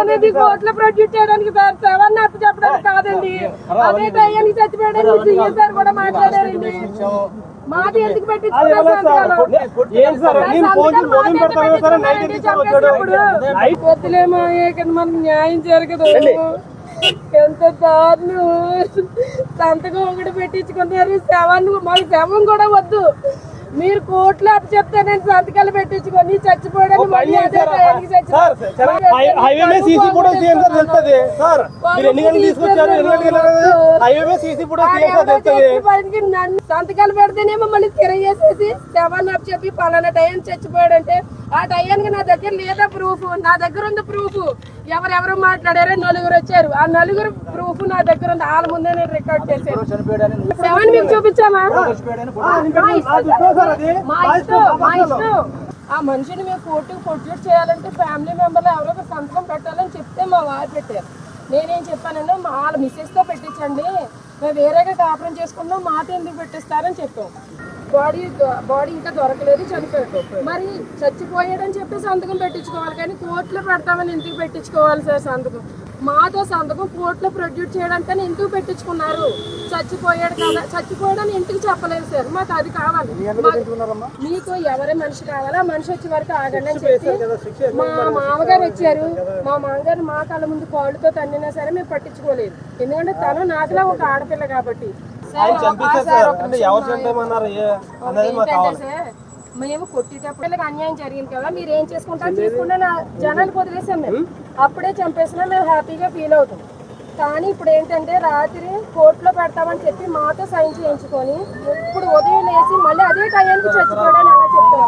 అనేది కోర్టులో ప్రొడ్యూస్ చేయడానికి సార్. సెవెన్ అప్పు చెప్పడానికి కాదండి. అదే టయానికి చచ్చిపోయాడని సీఎం సార్ కూడా మాట్లాడారండి. మాది ఎందుకు మనకు న్యాయం జరగదు. ఎంత దారుణం. సంతకం ఒకటి పెట్టించుకున్నారు. శవం మాకు శవం కూడా వద్దు. మీరు కోట్లు అప్పు చెప్తే నేను సంతకాలు పెట్టించుకొని చచ్చిపోయాడని మళ్ళీ అదే టయానికి చచ్చిపోయాడు. సంతకాలు పెడితేనేమో మళ్ళీ తిరగేసేసి శవాన్ని అప్పు చెప్పి పలానా టైం చచ్చిపోయాడంటే ఆ టయానికి నా దగ్గర లేదా ప్రూఫ్ నా దగ్గర ఉంది ప్రూఫ్ ఎవరెవరు మాట్లాడారో నలుగురు వచ్చారు. ఆ నలుగురు ప్రూఫ్ నా దగ్గర ఉంది. వాళ్ళ ముందే నేను రికార్డ్ చేశాను. సెవెన్ మీకు చూపించామా? మా ఇష్టం. మా ఇష్టం ఆ మనిషిని మేము కోర్టుకు ప్రొడ్యూస్ చేయాలంటే ఫ్యామిలీ మెంబర్లు ఎవరో ఒక సంతకం పెట్టాలని చెప్తే మా వారు పెట్టారు. నేనేం చెప్పానంటే మా వాళ్ళ మిస్సెస్తో పెట్టించండి. మేము వేరేగా కాపురం చేసుకుంటాం మాట ఎందుకు పెట్టిస్తారని చెప్పాం. బాడీ బాడీ ఇంకా దొరకలేదు చనిపోయాడు. మరి చచ్చిపోయాడని చెప్పి సంతకం పెట్టించుకోవాలి కానీ కోర్టులో పెడతామని ఎందుకు పెట్టించుకోవాలి సార్ సంతకం? మాతో సంతకం కోర్టులో ప్రొడ్యూస్ చేయడానికి ఎందుకు పెట్టించుకున్నారు? చచ్చిపోయాడు కదా చచ్చిపోయాడని ఎందుకు చెప్పలేదు సార్? మాకు అది కావాలి. మాకు- ఎవరి మనిషి కావాలా? మనిషి వచ్చే వరకు ఆగండి అని చెప్పి మా మామగారు వచ్చారు. మా మామగారు మా కళ్ళ ముందు కాళ్ళతో తన్నినా సరే మేము పట్టించుకోలేదు. ఎందుకంటే తను నాకులా ఒక ఆడపిల్ల కాబట్టి. ఆయన చంపేశారు ఎవరు చంపేమన్నారు అనేది మాకు కావాలి. మేము కొట్టేటప్పుడు అన్యాయం జరిగింది కదా మీరు ఏం చేసుకుంటారు చేసుకుంటే నా జనానికి వదిలేసాం మేము. అప్పుడే చంపేసినా మేము హ్యాపీగా ఫీల్ అవుతాం. కానీ ఇప్పుడు ఏంటంటే రాత్రి కోర్టులో పెడతామని చెప్పి మాతో సైన్ చేయించుకొని ఇప్పుడు ఉదయం లేచి మళ్ళీ అదే టైంకి చచ్చిపోయాడని అలా చెప్తున్నారు.